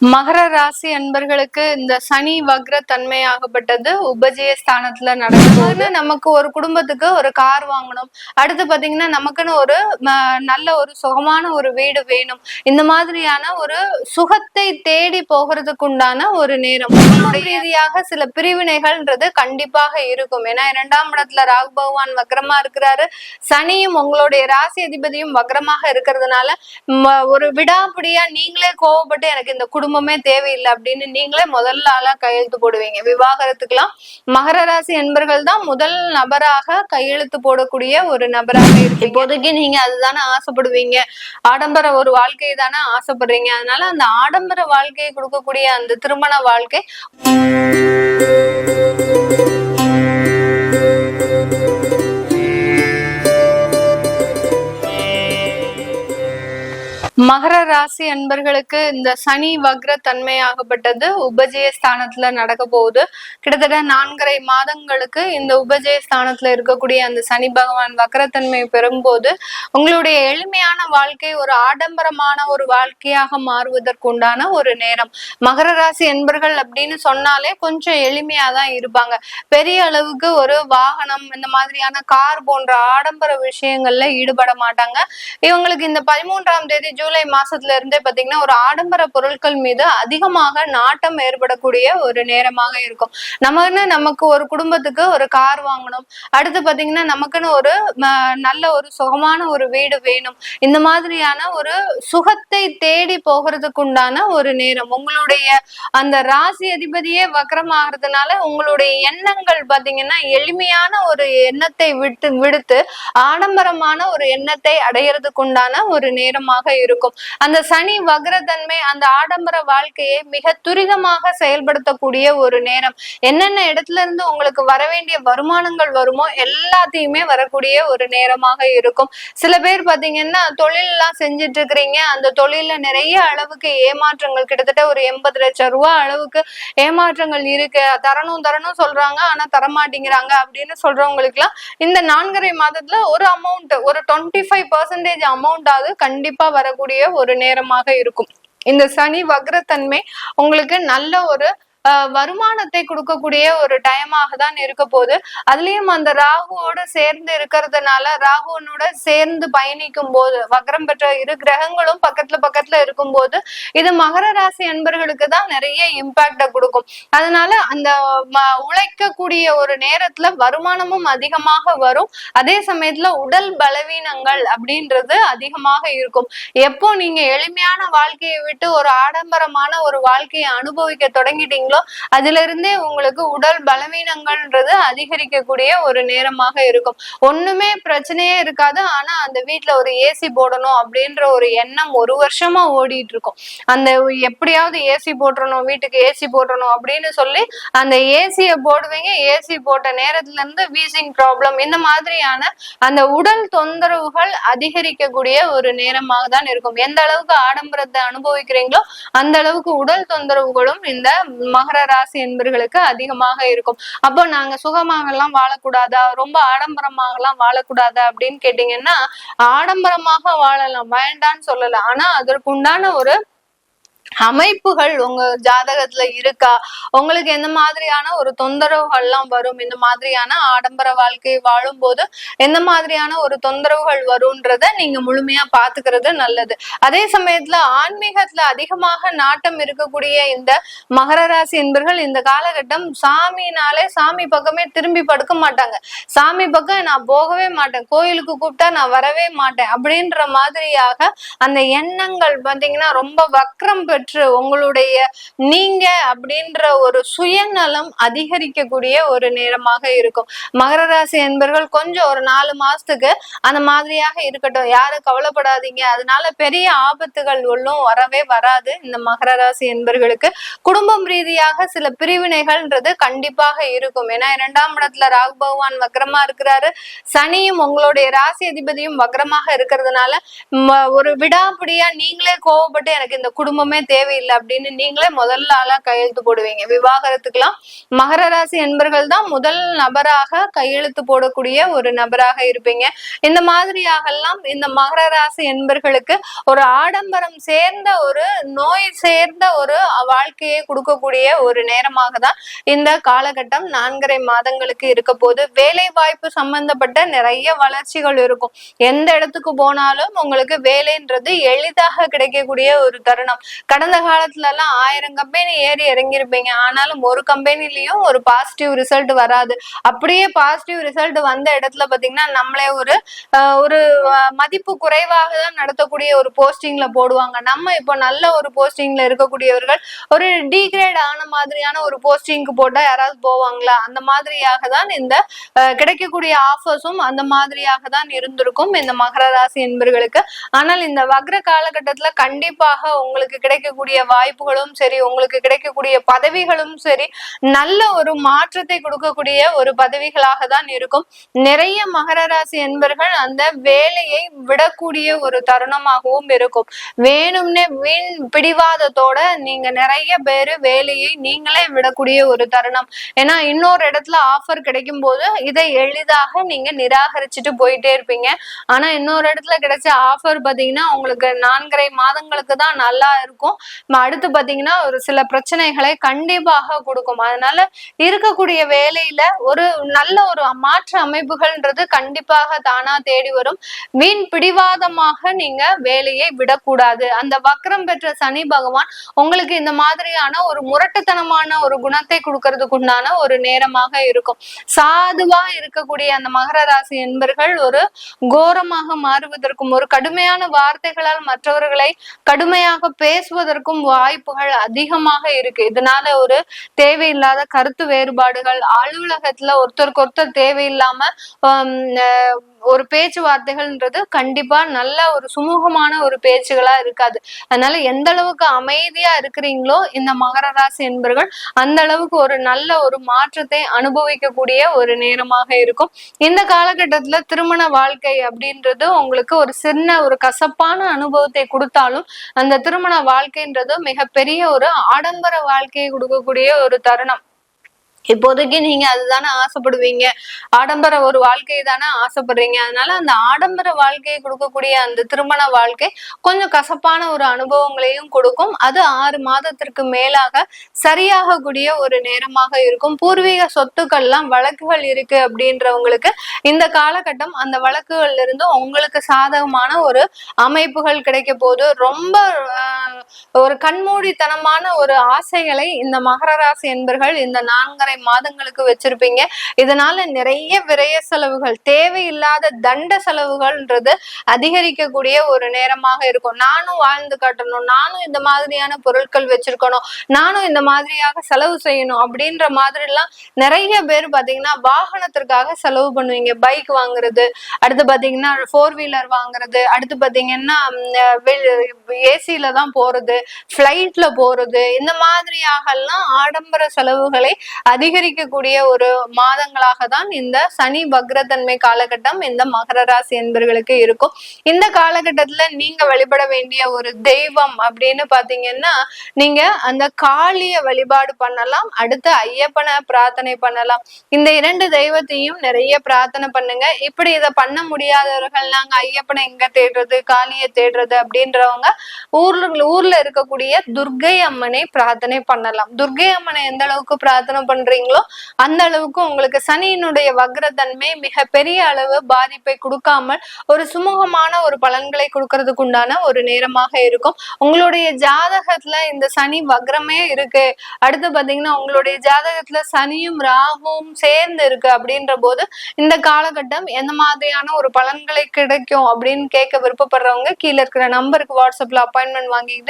மகர ராசி அன்பர்களுக்கு இந்த சனி வக்ர தன்மையாகப்பட்டது உபஜய ஸ்தானத்துல நடக்கும்போது நமக்கு ஒரு குடும்பத்துக்கு ஒரு கார் வாங்கணும். அடுத்து பாத்தீங்கன்னா நமக்குன்னு ஒரு நல்ல ஒரு சுகமான ஒரு வீடு வேணும். இந்த மாதிரியான ஒரு சுகத்தை தேடி போகிறதுக்கு உண்டான ஒரு நேரம். ரீதியாக சில பிரிவினைகள்ன்றது கண்டிப்பாக இருக்கும். ஏன்னா இரண்டாம் இடத்துல ராகு பகவான் வக்ரமா இருக்கிறாரு. சனியும் உங்களுடைய ராசி அதிபதியும் வக்ரமாக இருக்கிறதுனால ஒரு விடாபிடியா நீங்களே கோவப்பட்டு எனக்கு இந்த குடும்பம் தேவையில்லை அப்படின்னு நீங்களே முதல்ல ஆளா கையெழுத்து போடுவீங்க. விவாகரத்துக்கெல்லாம் மகர ராசி என்பர்கள் தான் முதல் நபராக கையெழுத்து போடக்கூடிய ஒரு நபராக இருக்கு இப்போதைக்கு நீங்க அதுதானே ஆசைப்படுவீங்க. ஆடம்பர ஒரு வாழ்க்கையை தானே ஆசைப்படுறீங்க. அதனால அந்த ஆடம்பர வாழ்க்கையை கொடுக்கக்கூடிய அந்த திருமண வாழ்க்கை மகர ராசி அன்பர்களுக்கு இந்த சனி வக்ர தன்மையாகப்பட்டது உபஜய ஸ்தானத்துல நடக்க போகுது. கிட்டத்தட்ட நான்கரை மாதங்களுக்கு இந்த உபஜய ஸ்தானத்துல இருக்கக்கூடிய அந்த சனி பகவான் வக்ரத்தன்மை பெறும்போது உங்களுடைய எளிமையான வாழ்க்கை ஒரு ஆடம்பரமான ஒரு வாழ்க்கையாக மாறுவதற்கு உண்டான ஒரு நேரம். மகர ராசி என்பர்கள் அப்படின்னு சொன்னாலே கொஞ்சம் எளிமையா தான் இருப்பாங்க. பெரிய அளவுக்கு ஒரு வாகனம் இந்த மாதிரியான கார் போன்ற ஆடம்பர விஷயங்கள்ல ஈடுபட மாட்டாங்க. இவங்களுக்கு இந்த பதிமூன்றாம் தேதி ஜூலை மாசத்துல இருந்தே பாத்தீங்கன்னா ஒரு ஆடம்பர பொருட்கள் மீது அதிகமாக நாட்டம் ஏற்படக்கூடிய ஒரு நேரமாக இருக்கும். நமக்குன்னு நமக்கு ஒரு குடும்பத்துக்கு ஒரு கார் வாங்கணும். அடுத்து பாத்தீங்கன்னா நமக்குன்னு ஒரு நல்ல ஒரு சுகமான ஒரு வீடு வேணும். இந்த மாதிரியான ஒரு சுகத்தை தேடி போகிறதுக்கு உண்டான ஒரு நேரம். உங்களுடைய அந்த ராசி அதிபதியே வக்ரமாகிறதுனால உங்களுடைய எண்ணங்கள் பாத்தீங்கன்னா எளிமையான ஒரு எண்ணத்தை விட்டு விடுத்து ஆடம்பரமான ஒரு எண்ணத்தை அடையறதுக்கு உண்டான ஒரு நேரமாக இருக்கும். இருக்கும். அந்த சனி வக்ரதன்மை அந்த ஆடம்பர வாழ்க்கையை மிக துரிதமாக செயல்படுத்தக்கூடிய ஒரு நேரம். என்னென்ன இடத்துல இருந்து உங்களுக்கு வர வேண்டிய வருமானங்கள் வருமோ எல்லாத்தையுமே வரக்கூடிய ஒரு நேரமாக இருக்கும். சில பேர் பாத்தீங்கன்னா தொழில் எல்லாம் செஞ்சுட்டு இருக்கிறீங்க அந்த தொழில நிறைய அளவுக்கு ஏமாற்றங்கள் கிட்டத்தட்ட ஒரு எண்பது லட்சம் ரூபாய் அளவுக்கு ஏமாற்றங்கள் இருக்கு. தரணும் தரணும் சொல்றாங்க. ஆனா தரமாட்டேங்கிறாங்க அப்படின்னு சொல்றவங்களுக்கு எல்லாம் இந்த நான்கரை மாதத்துல ஒரு அமௌண்ட் ஒரு டுவெண்ட்டி ஃபைவ் பர்சன்டேஜ் அமௌண்ட் ஆகுது கண்டிப்பா வரக்கூடிய ஒரு நேரமாக இருக்கும். இந்த சனி வக்ரத்தன்மை உங்களுக்கு நல்ல ஒரு வருமானத்தை கொடுக்கக்கூடிய ஒரு டைமாக தான் இருக்க போகுது. அதுலயும் அந்த ராகுவோட சேர்ந்து இருக்கிறதுனால ராகுவனோட சேர்ந்து பயணிக்கும் போது வக்ரம் பெற்ற இரு கிரகங்களும் பக்கத்துல பக்கத்துல இருக்கும் போது இது மகர ராசி அன்பர்களுக்கு தான் நிறைய இம்பாக்ட கொடுக்கும். அதனால அந்த உழைக்கக்கூடிய ஒரு நேரத்துல வருமானமும் அதிகமாக வரும். அதே சமயத்துல உடல் பலவீனங்கள் அப்படின்றது அதிகமாக இருக்கும். எப்போ நீங்க எளிமையான வாழ்க்கையை விட்டு ஒரு ஆடம்பரமான ஒரு வாழ்க்கையை அனுபவிக்க தொடங்கிட்டீங்க தொடங்கிட்டீங்களோ அதுல இருந்தே உங்களுக்கு உடல் பலவீனங்கள்ன்றது அதிகரிக்கக்கூடிய ஒரு நேரமாக இருக்கும். ஒண்ணுமே பிரச்சனையே இருக்காது. ஆனா அந்த வீட்டுல ஒரு ஏசி போடணும் அப்படின்ற ஒரு எண்ணம் ஒரு வருஷமா ஓடிட்டு இருக்கும் அந்த எப்படியாவது ஏசி போட்டுறணும் வீட்டுக்கு ஏசி போட்டுறணும் அப்படின்னு சொல்லி அந்த ஏசியை போடுவீங்க. ஏசி போட்ட நேரத்துல இருந்து வீசிங் ப்ராப்ளம் இந்த மாதிரியான அந்த உடல் தொந்தரவுகள் அதிகரிக்கக்கூடிய ஒரு நேரமாக தான் இருக்கும். எந்த அளவுக்கு ஆடம்பரத்தை அனுபவிக்கிறீங்களோ அந்த அளவுக்கு உடல் தொந்தரவுகளும் இந்த மகர ராசி என்பர்களுக்கு அதிகமாக இருக்கும். அப்போ நாங்க சுகமாக எல்லாம் வாழக்கூடாதா? ரொம்ப ஆடம்பரமாக எல்லாம் வாழக்கூடாதா அப்படின்னு கேட்டீங்கன்னா ஆடம்பரமாக வாழலாம். வேண்டான்னு சொல்லல. ஆனா அதற்குண்டான ஒரு அமைப்புகள் உங்க ஜாதகத்துல இருக்கா? உங்களுக்கு எந்த மாதிரியான ஒரு தொந்தரவுகள்லாம் வரும்? இந்த மாதிரியான ஆடம்பர வாழ்க்கை வாழும்போது எந்த மாதிரியான ஒரு தொந்தரவுகள் வரும்ன்றத நீங்க முழுமையா பாத்துக்கிறது நல்லது. அதே சமயத்துல ஆன்மீகத்துல அதிகமாக நாட்டம் இருக்கக்கூடிய இந்த மகர ராசி என்பர்கள் இந்த காலகட்டம் சாமினாலே சாமி பக்கமே திரும்பி படுக்க மாட்டாங்க. சாமி பக்கம் நான் போகவே மாட்டேன். கோயிலுக்கு கூப்பிட்டா நான் வரவே மாட்டேன். அப்படின்ற மாதிரியாக அந்த எண்ணங்கள் பாத்தீங்கன்னா ரொம்ப வக்ரம் பெற்று உங்களுடைய நீங்க அப்படின்ற ஒரு சுயநலம் அதிகரிக்கக்கூடிய ஒரு நேரமாக இருக்கும். மகர ராசி என்பர்கள் கொஞ்சம் ஒரு நாலு மாசத்துக்கு அந்த மாதிரியாக இருக்கட்டும். யாரும் கவலைப்படாதீங்க. அதனால பெரிய ஆபத்துகள் ஒன்றும் வரவே வராது. இந்த மகர ராசி என்பர்களுக்கு குடும்பம் ரீதியாக சில பிரிவினைகள்ன்றது கண்டிப்பாக இருக்கும். ஏன்னா இரண்டாம் இடத்துல ராகு பகவான் வக்ரமா இருக்கிறாரு. சனியும் உங்களுடைய ராசி அதிபதியும் வக்ரமாக இருக்கிறதுனால ம- ஒரு விடாப்பிடியா நீங்களே கோவப்பட்டு எனக்கு இந்த குடும்பமே தேவையில்லை அப்படின்னு நீங்களே முதல்ல ஆளா கையெழுத்து போடுவீங்க. விவாகரத்துக்கெல்லாம் மகர ராசி என்பர்கள் தான் முதல் நபராக கையெழுத்து போடக்கூடிய ஒரு நபராக இருப்பீங்க. இந்த மாதிரியாகலாம் இந்த மகர ராசி என்பர்களுக்கு ஒரு ஆடம்பரம் சேர்ந்த ஒரு நோய் சேர்ந்த ஒரு வாழ்க்கையை கொடுக்கக்கூடிய ஒரு நேரமாக தான் இந்த காலகட்டம் நான்கரை மாதங்களுக்கு இருக்க போது வேலை வாய்ப்பு சம்பந்தப்பட்ட நிறைய வளர்ச்சிகள் இருக்கும். எந்த இடத்துக்கு போனாலும் உங்களுக்கு வேலைன்றது எளிதாக கிடைக்கக்கூடிய ஒரு தருணம். கடந்த காலத்துல எல்லாம் ஆயிரம் கம்பெனி ஏறி இறங்கியிருப்பீங்க. ஆனாலும் ஒரு கம்பெனிலயும் ஒரு பாசிட்டிவ் ரிசல்ட் வராது. அப்படியே பாசிட்டிவ் ரிசல்ட் வந்த இடத்துல பாத்தீங்கன்னா நம்மளே ஒரு ஒரு மதிப்பு குறைவாக தான் நடத்தக்கூடிய ஒரு போஸ்டிங்ல போடுவாங்க. நம்ம இப்போ நல்ல ஒரு போஸ்டிங்ல இருக்கக்கூடியவர்கள் ஒரு டிகிரேட் ஆன மாதிரியான ஒரு போஸ்டிங்க்கு போட்டா யாராவது போவாங்களா? அந்த மாதிரியாக தான் இந்த கிடைக்கக்கூடிய ஆஃபர்ஸும் அந்த மாதிரியாக தான் இருந்திருக்கும் இந்த மகர ராசி என்பர்களுக்கு. ஆனால் இந்த வக்ர காலகட்டத்துல கண்டிப்பாக உங்களுக்கு கிடைக்கக்கூடிய வாய்ப்புகளும் சரி உங்களுக்கு கிடைக்கக்கூடிய பதவிகளும் சரி நல்ல ஒரு மாற்றத்தை கொடுக்கக்கூடிய ஒரு பதவிகளாக தான் இருக்கும். நிறைய மகர ராசி என்பர்கள் அந்த வேலையை விடக்கூடிய ஒரு தருணமாகவும் இருக்கும். வேணும்னே வீண் பிடிவாதத்தோட நீங்க நிறைய பேரு வேலையை நீங்களே விடக்கூடிய ஒரு தருணம். ஏன்னா இன்னொரு இடத்துல ஆஃபர் கிடைக்கும் போது இதை எளிதாக நீங்க நிராகரிச்சுட்டு போயிட்டே இருப்பீங்க. ஆனா இன்னொரு இடத்துல கிடைச்ச ஆஃபர் பாத்தீங்கன்னா உங்களுக்கு நான்கரை மாதங்களுக்கு தான் நல்லா இருக்கும். கொடுக்கும். அடுத்து பாத்தீங்கன்னா ஒரு சில பிரச்சனைகளை கண்டிப்பாக கொடுக்கும். அதனால இருக்கக்கூடிய வேலையில ஒரு நல்ல ஒரு மாற்று அமைப்புகள்ன்றது கண்டிப்பாக தானா தேடி வரும். வீண் பிடிவாதமாக நீங்க வேலையை விடக்கூடாது. அந்த வக்ரம் பெற்ற சனி பகவான் உங்களுக்கு இந்த மாதிரியான ஒரு முரட்டுத்தனமான ஒரு குணத்தை கொடுக்கறதுக்கு உண்டான ஒரு நேரமாக இருக்கும். சாதுவா இருக்கக்கூடிய அந்த மகர ராசி என்பர்கள் ஒரு கோரமாக மாறுவதற்கும் ஒரு கடுமையான வார்த்தைகளால் மற்றவர்களை கடுமையாக பேசுவதற்கும் வாய்ப்புகள் அதிகமாக இருக்கு. இதனால ஒரு தேவையில்லாத கருத்து வேறுபாடுகள் அலுவலகத்துல ஒருத்தருக்கு ஒருத்தர் தேவையில்லாம ஒரு பேச்சுவார்த்தைகள்ன்றது கண்டிப்பா நல்ல ஒரு சுமூகமான ஒரு பேச்சுகளா இருக்காது. அதனால எந்த அளவுக்கு அமைதியா இருக்கிறீங்களோ இந்த மகர ராசி என்பர்கள் அந்த அளவுக்கு ஒரு நல்ல ஒரு மாற்றத்தை அனுபவிக்கக்கூடிய ஒரு நேரமாக இருக்கும். இந்த காலகட்டத்துல திருமண வாழ்க்கை அப்படின்றது உங்களுக்கு ஒரு சின்ன ஒரு கசப்பான அனுபவத்தை கொடுத்தாலும் அந்த திருமண வாழ்க்கை வாழ்க்கைன்றது மிகப்பெரிய ஒரு ஆடம்பர வாழ்க்கையை கொடுக்கக்கூடிய ஒரு தருணம். இப்போதைக்கு நீங்க அதுதானே ஆசைப்படுவீங்க. ஆடம்பர ஒரு வாழ்க்கையை தானே ஆசைப்படுறீங்க. அதனால அந்த ஆடம்பர வாழ்க்கையை கொடுக்கக்கூடிய அந்த திருமண வாழ்க்கை கொஞ்சம் கசப்பான ஒரு அனுபவங்களையும் கொடுக்கும். அது ஆறு மாதத்திற்கு மேலாக சரியாகக்கூடிய ஒரு நேரமாக இருக்கும். பூர்வீக சொத்துக்கள்லாம் வழக்குகள் இருக்கு அப்படின்றவங்களுக்கு இந்த காலகட்டம் அந்த வழக்குகள்ல இருந்து உங்களுக்கு சாதகமான ஒரு அமைப்புகள் கிடைக்க போது ரொம்ப ஒரு கண்மூடித்தனமான ஒரு ஆசைகளை இந்த மகர ராசி என்பர்கள் இந்த நான்கரை மாதங்களுக்கு வச்சிருப்பீங்க. இதனால நிறைய விரய செலவுகள் தேவையில்லாத தண்ட செலவுகள்ன்றது அதிகரிக்கக்கூடிய ஒரு நேரமாக இருக்கும். நானும் வாழ்ந்து காட்டணும் நானும் இந்த மாதிரியான பொருட்கள் வச்சிருக்கணும் நானும் இந்த மாதிரியாக செலவு செய்யணும் அப்படின்ற மாதிரி எல்லாம் நிறைய பேர் பாத்தீங்கன்னா வாகனத்திற்காக செலவு பண்ணுவீங்க. பைக் வாங்குறது அடுத்து பாத்தீங்கன்னா ஃபோர் வீலர் வாங்குறது அடுத்து பாத்தீங்கன்னா ஏசியில தான் போறது ஃபிளைட்ல போறது இந்த மாதிரியாகலாம் ஆடம்பர செலவுகளை அதிகரிக்கக்கூடிய ஒரு மாதங்களாக தான் இந்த சனி வக்ரத்தன்மை காலகட்டம் இந்த மகர ராசி என்பர்களுக்கு இருக்கும். இந்த காலகட்டத்துல நீங்க வழிபட வேண்டிய ஒரு தெய்வம் அப்படின்னு பாத்தீங்கன்னா நீங்க அந்த காளிய வழிபாடு பண்ணலாம் அடுத்து ஐயப்பனை பிரார்த்தனை பண்ணலாம். இந்த இரண்டு தெய்வத்தையும் நிறைய பிரார்த்தனை பண்ணுங்க. இப்படி இதை பண்ண முடியாதவர்கள் நாங்க ஐயப்பனை எங்க தேடுறது காளிய தேடுறது அப்படின்றவங்க ஊர்ல ஊர்ல இருக்கக்கூடிய துர்கை அம்மனை பிரார்த்தனை பண்ணலாம். துர்கை அம்மனை எந்த அளவுக்கு பிரார்த்தனை பண்றீங்களோ அந்த அளவுக்கு உங்களுக்கு சனியினுடைய வக்ரத்தன்மை மிக பெரிய அளவு பாதிப்பை கொடுக்காமல் ஒரு சுமூகமான ஒரு பலன்களை கொடுக்கறதுக்கு உண்டான ஒரு நேரமாக இருக்கும். உங்களுடைய ஜாதகத்துல இந்த சனி வக்ரமே இருக்கு. அடுத்து பாத்தீங்கன்னா உங்களுடைய ஜாதகத்துல சனியும் ராகுவும் சேர்ந்து இருக்கு அப்படின்ற போது இந்த காலகட்டம் எந்த மாதிரியான ஒரு பலன்களை கிடைக்கும் அப்படின்னு கேட்க விருப்பப்படுறவங்க கீழே இருக்கிற நம்பருக்கு வாட்ஸ்அப்ல அப்பாயின்மெண்ட் வாங்கிக்கிட்டு